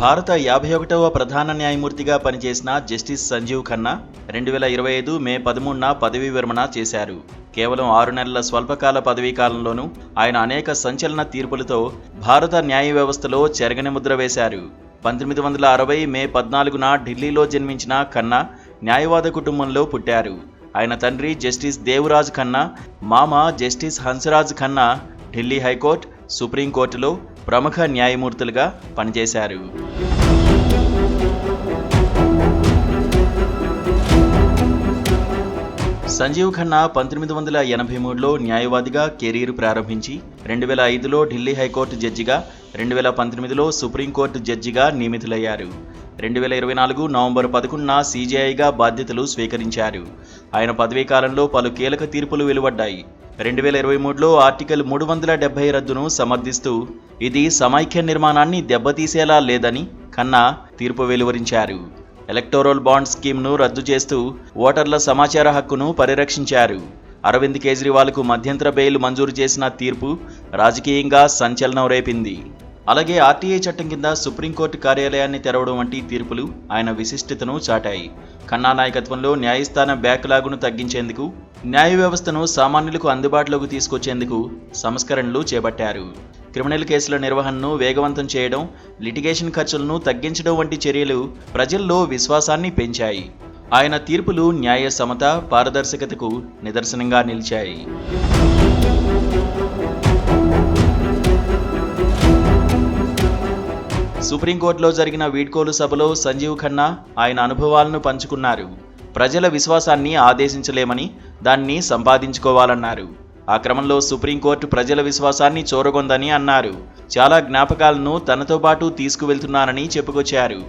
భారత యాభై ఒకటవ ప్రధాన న్యాయమూర్తిగా పనిచేసిన జస్టిస్ సంజీవ్ ఖన్నా రెండు వేల ఇరవై ఐదు మే పదమూడున పదవీ విరమణ చేశారు. కేవలం ఆరు నెలల స్వల్పకాల పదవీ కాలంలోనూ ఆయన అనేక సంచలన తీర్పులతో భారత న్యాయ వ్యవస్థలో చెరగని ముద్ర వేశారు. పంతొమ్మిది వందల అరవై మే పద్నాలుగున ఢిల్లీలో జన్మించిన ఖన్నా న్యాయవాద కుటుంబంలో పుట్టారు. ఆయన తండ్రి జస్టిస్ దేవరాజ్ ఖన్నా మామ justice Hansraj Khanna Delhi high court సుప్రీంకోర్టులో ప్రముఖ న్యాయమూర్తులుగా పనిచేశారు. సంజీవ్ ఖన్నా పంతొమ్మిది వందల ఎనభై మూడులో న్యాయవాదిగా కెరీర్ ప్రారంభించి రెండు వేల ఐదులో ఢిల్లీ హైకోర్టు జడ్జిగా రెండు వేల పంతొమ్మిదిలో సుప్రీంకోర్టు జడ్జిగా నియమితులయ్యారు. రెండు వేల ఇరవై నాలుగు నవంబర్ పదకొండున సీజీఐగా బాధ్యతలు స్వీకరించారు. ఆయన పదవీ కాలంలో పలు కీలక తీర్పులు వెలువడ్డాయి. రెండు వేల ఇరవై మూడులో ఆర్టికల్ మూడు వందల డెబ్బై రద్దును సమర్థిస్తూ ఇది సమైక్య నిర్మాణాన్ని దెబ్బతీసేలా లేదని ఖన్నా తీర్పు వెలువరించారు. ఎలక్టోరల్ బాండ్ స్కీమ్ను రద్దు చేస్తూ ఓటర్ల సమాచార హక్కును పరిరక్షించారు. అరవింద్ కేజ్రీవాల్కు మధ్యంతర బెయిల్ మంజూరు చేసిన తీర్పు రాజకీయంగా సంచలనం రేపింది. అలాగే ఆర్టీఐ చట్టం కింద సుప్రీంకోర్టు కార్యాలయాన్ని తెరవడం వంటి తీర్పులు ఆయన విశిష్టతను చాటాయి. ఖన్నా నాయకత్వంలో న్యాయస్థాన బ్యాక్లాగును తగ్గించేందుకు న్యాయ వ్యవస్థను సామాన్యులకు అందుబాటులోకి తీసుకొచ్చేందుకు సంస్కరణలు చేపట్టారు. క్రిమినల్ కేసుల నిర్వహణను వేగవంతం చేయడం లిటిగేషన్ ఖర్చులను తగ్గించడం వంటి చర్యలు ప్రజల్లో విశ్వాసాన్ని పెంచాయి. ఆయన తీర్పులు న్యాయ సమత పారదర్శకతకు నిదర్శనంగా నిలిచాయి. సుప్రీంకోర్టులో జరిగిన వీడ్కోలు సభలో సంజీవ్ ఖన్నా ఆయన అనుభవాలను పంచుకున్నారు. ప్రజల విశ్వాసాన్ని ఆదేశించలేమని దాన్ని సంపాదించుకోవాలన్నారు. ఆ క్రమంలో సుప్రీంకోర్టు ప్రజల విశ్వాసాన్ని చూరగొందని అన్నారు. చాలా జ్ఞాపకాలను తనతో పాటు తీసుకువెళ్తున్నానని చెప్పుకొచ్చారు.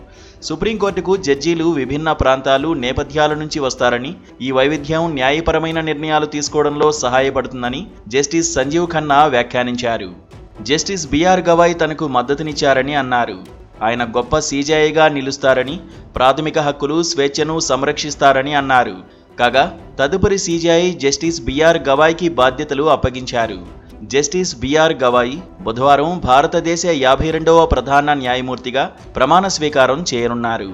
సుప్రీంకోర్టుకు జడ్జీలు విభిన్న ప్రాంతాలు నేపథ్యాల నుంచి వస్తారని ఈ వైవిధ్యం న్యాయపరమైన నిర్ణయాలు తీసుకోవడంలో సహాయపడుతుందని జస్టిస్ సంజీవ్ ఖన్నా వ్యాఖ్యానించారు. జస్టిస్ బిఆర్ గవాయ్ తనకు మద్దతునిచ్చారని అన్నారు. ఆయన గొప్ప సీజేఐగా నిలుస్తారని ప్రాథమిక హక్కులు స్వేచ్ఛను సంరక్షిస్తారని అన్నారు. కాగా తదుపరి సీజేఐ జస్టిస్ బిఆర్ గవాయ్కి బాధ్యతలు అప్పగించారు. జస్టిస్ బిఆర్ గవాయ్ బుధవారం భారతదేశ యాభై రెండవ ప్రధాన న్యాయమూర్తిగా ప్రమాణ స్వీకారం చేయనున్నారు.